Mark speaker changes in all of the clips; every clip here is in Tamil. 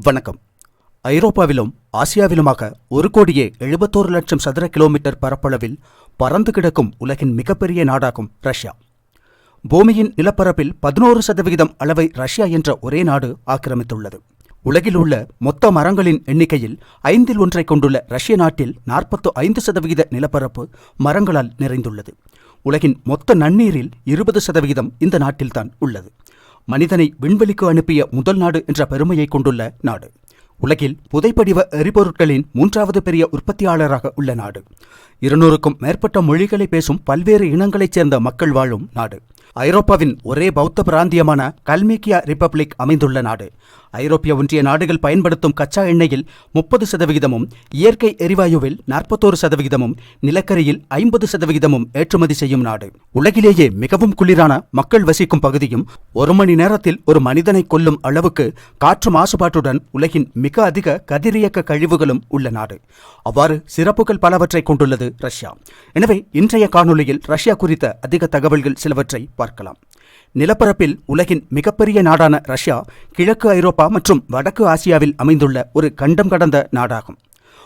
Speaker 1: வணக்கம். ஐரோப்பாவிலும் ஆசியாவிலுமாக ஒரு கோடியே எழுபத்தோரு லட்சம் சதுர கிலோமீட்டர் பரப்பளவில் பறந்து கிடக்கும் உலகின் மிகப்பெரிய நாடாகும் ரஷ்யா. பூமியின் நிலப்பரப்பில் பதினோரு சதவிகிதம் அளவை ரஷ்யா என்ற ஒரே நாடு ஆக்கிரமித்துள்ளது. உலகில் உள்ள மொத்த மரங்களின் எண்ணிக்கையில் ஐந்தில் ஒன்றை கொண்டுள்ள ரஷ்ய நாட்டில் நாற்பத்து ஐந்து சதவிகித நிலப்பரப்பு மரங்களால் நிறைந்துள்ளது. உலகின் மொத்த நன்னீரில் இருபது சதவிகிதம் இந்த நாட்டில்தான் உள்ளது. மனிதனை விண்வெளிக்கு அனுப்பிய முதல் நாடு என்ற பெருமையை கொண்டுள்ள நாடு. உலகில் புதைப்படிவ எரிபொருட்களின் மூன்றாவது பெரிய உற்பத்தியாளராக உள்ள நாடு. இருநூறுக்கும் மேற்பட்ட மொழிகளை பேசும் பல்வேறு இனங்களைச் சேர்ந்த மக்கள் வாழும் நாடு. ஐரோப்பாவின் ஒரே பௌத்த பிராந்தியமான கல்மேக்கியா ரிப்பப்ளிக் அமைந்துள்ள நாடு. ஐரோப்பிய ஒன்றிய நாடுகள் பயன்படுத்தும் கச்சா எண்ணெயில் முப்பது சதவிகிதமும் இயற்கை எரிவாயுவில் நாற்பத்தோரு சதவிகிதமும் நிலக்கரியில் ஐம்பது சதவிகிதமும் ஏற்றுமதி செய்யும் நாடு. உலகிலேயே மிகவும் குளிரான மக்கள் வசிக்கும் பகுதியும் ஒரு மணி நேரத்தில் ஒரு மனிதனை கொல்லும் அளவுக்கு காற்று மாசுபாட்டுடன் உலகின் மிக அதிக கதிரியக்க கழிவுகளும் உள்ள நாடு. அவ்வாறு சிறப்புகள் பலவற்றை கொண்டுள்ளது ரஷ்யா. எனவே இன்றைய காணொளியில் ரஷ்யா குறித்த அதிக தகவல்கள் சிலவற்றை பார்க்கலாம். நிலப்பரப்பில் உலகின் மிகப்பெரிய நாடான ரஷ்யா கிழக்கு ஐரோப்பா மற்றும் வடக்கு ஆசியாவில் அமைந்துள்ள ஒரு கண்டம் கடந்த நாடாகும்.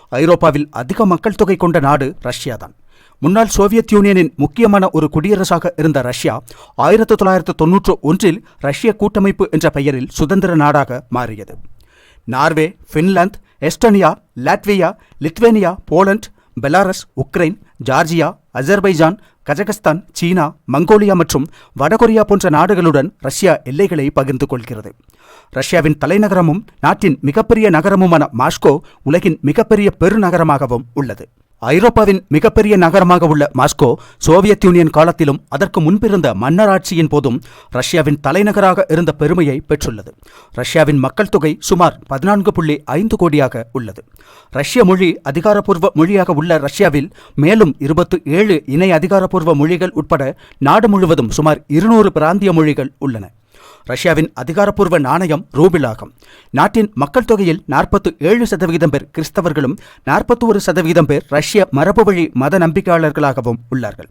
Speaker 1: ஐரோப்பாவில் அதிக மக்கள் தொகை கொண்ட நாடு ரஷ்யாதான். முன்னாள் சோவியத் யூனியனின் முக்கியமான ஒரு குடியரசாக இருந்த ரஷ்யா ஆயிரத்தி தொள்ளாயிரத்து தொன்னூற்று ஒன்றில் ரஷ்ய கூட்டமைப்பு என்ற பெயரில் சுதந்திர நாடாக மாறியது. Norway Finland Estonia Latvia Lithuania Poland Belarus Ukraine Georgia Azerbaijan Kazakhstan China Mongolia மற்றும் வடகொரியா போன்ற நாடுகளுடன் ரஷ்யா எல்லைகளை பகிர்ந்து கொள்கிறது. ரஷ்யாவின் தலைநகரமும் நாட்டின் மிகப்பெரிய நகரமுமான மாஸ்கோ உலகின் மிகப்பெரிய பெருநகரமாகவும் உள்ளது. ஐரோப்பாவின் மிகப்பெரிய நகரமாக உள்ள மாஸ்கோ சோவியத் யூனியன் காலத்திலும் அதற்கு முன்பிருந்த மன்னராட்சியின் போதும் ரஷ்யாவின் தலைநகராக இருந்த பெருமையை பெற்றுள்ளது. ரஷ்யாவின் மக்கள் தொகை சுமார் பதினான்கு புள்ளி ஐந்து கோடியாக உள்ளது. ரஷ்ய மொழி அதிகாரப்பூர்வ மொழியாக உள்ள ரஷ்யாவில் மேலும் இருபத்து ஏழு இணை அதிகாரப்பூர்வ மொழிகள் உட்பட நாடு முழுவதும் சுமார் இருநூறு பிராந்திய மொழிகள் உள்ளன. ரஷ்யாவின் அதிகாரப்பூர்வ நாணயம் ரூபிள் ஆகும் நாட்டின் மக்கள் தொகையில் நாற்பத்து ஏழு சதவிகிதம் பேர் கிறிஸ்தவர்களும் நாற்பத்தி ஒரு சதவிகிதம் பேர் ரஷ்ய மரபு வழி மத நம்பிக்கையாளர்களாகவும் உள்ளார்கள்.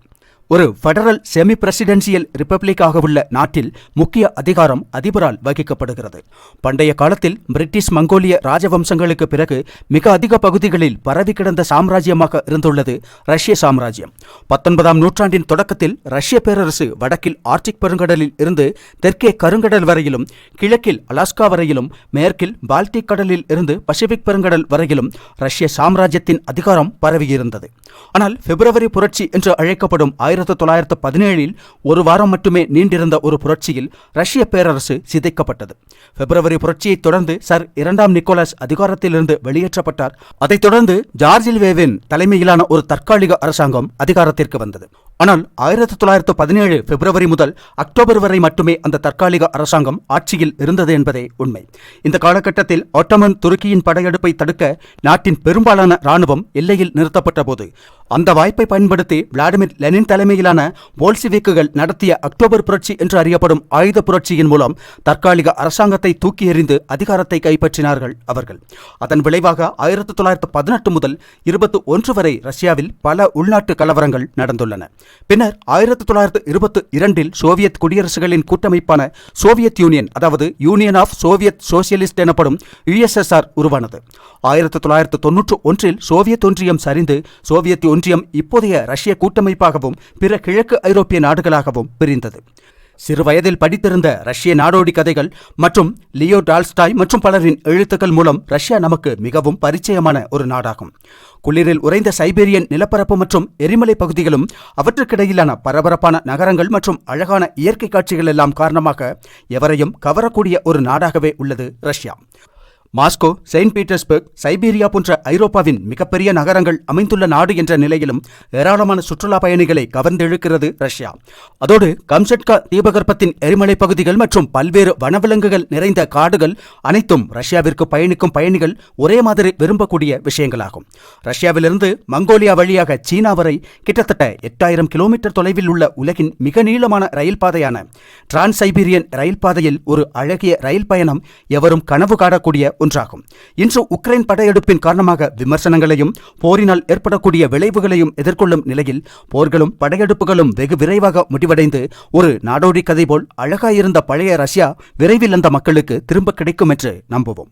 Speaker 1: ஒரு ஃபெடரல் செமி பிரசிடென்சியல் ரிப்பப்ளிக்காக உள்ள நாட்டில் முக்கிய அதிகாரம் அதிபரால் வகிக்கப்படுகிறது. பண்டைய காலத்தில் பிரிட்டிஷ் மங்கோலிய ராஜவம்சங்களுக்கு பிறகு மிக அதிக பகுதிகளில் பரவி கிடந்த சாம்ராஜ்யமாக இருந்துள்ளது ரஷ்ய சாம்ராஜ்யம். பத்தொன்பதாம் நூற்றாண்டின் தொடக்கத்தில் ரஷ்ய பேரரசு வடக்கில் ஆர்டிக் பெருங்கடலில் இருந்து தெற்கே கருங்கடல் வரையிலும் கிழக்கில் அலாஸ்கா வரையிலும் மேற்கில் பால்டிக் கடலில் இருந்து பசிபிக் பெருங்கடல் வரையிலும் ரஷ்ய சாம்ராஜ்யத்தின் அதிகாரம் பரவியிருந்தது. ஆனால் பிப்ரவரி புரட்சி என்று அழைக்கப்படும் ஆயிரத்தி தொள்ளாயிரத்து பதினேழில் ஒரு வாரம் மட்டுமே நீண்டிருந்த ஒரு புரட்சியில் ரஷ்ய பேரரசு சிதைக்கப்பட்டது. பிப்ரவரி புரட்சியைத் தொடர்ந்து சர் இரண்டாம் நிக்கோலஸ் அதிகாரத்திலிருந்து வெளியேற்றப்பட்டார். அதைத் தொடர்ந்து ஜார்ஜில் வேவின் தலைமையிலான ஒரு தற்காலிக அரசாங்கம் அதிகாரத்திற்கு வந்தது. ஆனால் ஆயிரத்தி தொள்ளாயிரத்து பதினேழு பிப்ரவரி முதல் அக்டோபர் வரை மட்டுமே அந்த தற்காலிக அரசாங்கம் ஆட்சியில் இருந்தது என்பதே உண்மை. இந்த காலகட்டத்தில் ஒட்டமன் துருக்கியின் படையெடுப்பை தடுக்க நாட்டின் பெரும்பாலான ராணுவம் எல்லையில் நிறுத்தப்பட்ட போது அந்த வாய்ப்பை பயன்படுத்தி விளாடிமிர் லெனின் தலைமையிலான போல்சிவிக்குகள் நடத்திய அக்டோபர் புரட்சி என்று அறியப்படும் ஆயுத புரட்சியின் மூலம் தற்காலிக அரசாங்கத்தை தூக்கி எறிந்து அதிகாரத்தை கைப்பற்றினார்கள் அவர்கள். அதன் விளைவாக ஆயிரத்தி தொள்ளாயிரத்து பதினெட்டு முதல் இருபத்தி ஒன்று வரை ரஷ்யாவில் பல உள்நாட்டு கலவரங்கள் நடந்துள்ளன. பின்னர் ஆயிரத்தி தொள்ளாயிரத்து இருபத்தி இரண்டில் சோவியத் குடியரசுகளின் கூட்டமைப்பான சோவியத் யூனியன் அதாவது யூனியன் ஆஃப் சோவியத் சோசியலிஸ்ட் எனப்படும் யுஎஸ்எஸ்ஆர் உருவானது. ஆயிரத்தி தொள்ளாயிரத்து தொன்னூற்று ஒன்றில் சோவியத் ஒன்றியம் சரிந்து சோவியத் ஒன்றியம் இப்போதைய ரஷ்ய கூட்டமைப்பாகவும் பிற கிழக்கு ஐரோப்பிய நாடுகளாகவும் பிரிந்தது. சிறுவயதில் படித்திருந்த ரஷ்ய நாடோடி கதைகள் மற்றும் லியோ டால்ஸ்டாய் மற்றும் பலரின் எழுத்துக்கள் மூலம் ரஷ்யா நமக்கு மிகவும் பரிச்சயமான ஒரு நாடாகும். குளிரில் உறைந்த சைபீரியன் நிலப்பரப்பு மற்றும் எரிமலை பகுதிகளும் அவற்றுக்கிடையிலான பரபரப்பான நகரங்கள் மற்றும் அழகான இயற்கை காட்சிகள் எல்லாம் காரணமாக எவரையும் கவரக்கூடிய ஒரு நாடாகவே உள்ளது Russia. Moscow Saint Petersburg Siberia போன்ற ஐரோப்பாவின் மிகப்பெரிய நகரங்கள் அமைந்துள்ள நாடு என்ற நிலையிலும் ஏராளமான சுற்றுலா பயணிகளை கவர்ந்தெழுக்கிறது ரஷ்யா. அதோடு கம்சட்கா தீபகற்பத்தின் எரிமலை பகுதிகள் மற்றும் பல்வேறு வனவிலங்குகள் நிறைந்த காடுகள் அனைத்தும் ரஷ்யாவிற்கு பயணிக்கும் பயணிகள் ஒரே மாதிரி விரும்பக்கூடிய விஷயங்களாகும். ரஷ்யாவிலிருந்து மங்கோலியா வழியாக சீனா வரை கிட்டத்தட்ட எட்டாயிரம் கிலோமீட்டர் தொலைவில் உள்ள உலகின் மிக நீளமான ரயில் பாதையான டிரான்ஸ் சைபீரியன் ரயில் பாதையில் ஒரு அழகிய ரயில் பயணம் எவரும் கனவு காணக்கூடிய ஒன்றாகும். இன்று உக்ரைன் படையெடுப்பின் காரணமாக விமர்சனங்களையும் போரினால் ஏற்படக்கூடிய விளைவுகளையும் எதிர்கொள்ளும் நிலையில் போர்களும் படையெடுப்புகளும் வெகு விரைவாக முடிவடைந்து ஒரு நாடோடி கதை போல் அழகாயிருந்த பழைய ரஷ்யா விரைவில் அந்த மக்களுக்கு திரும்ப கிடைக்கும் என்று நம்புவோம்.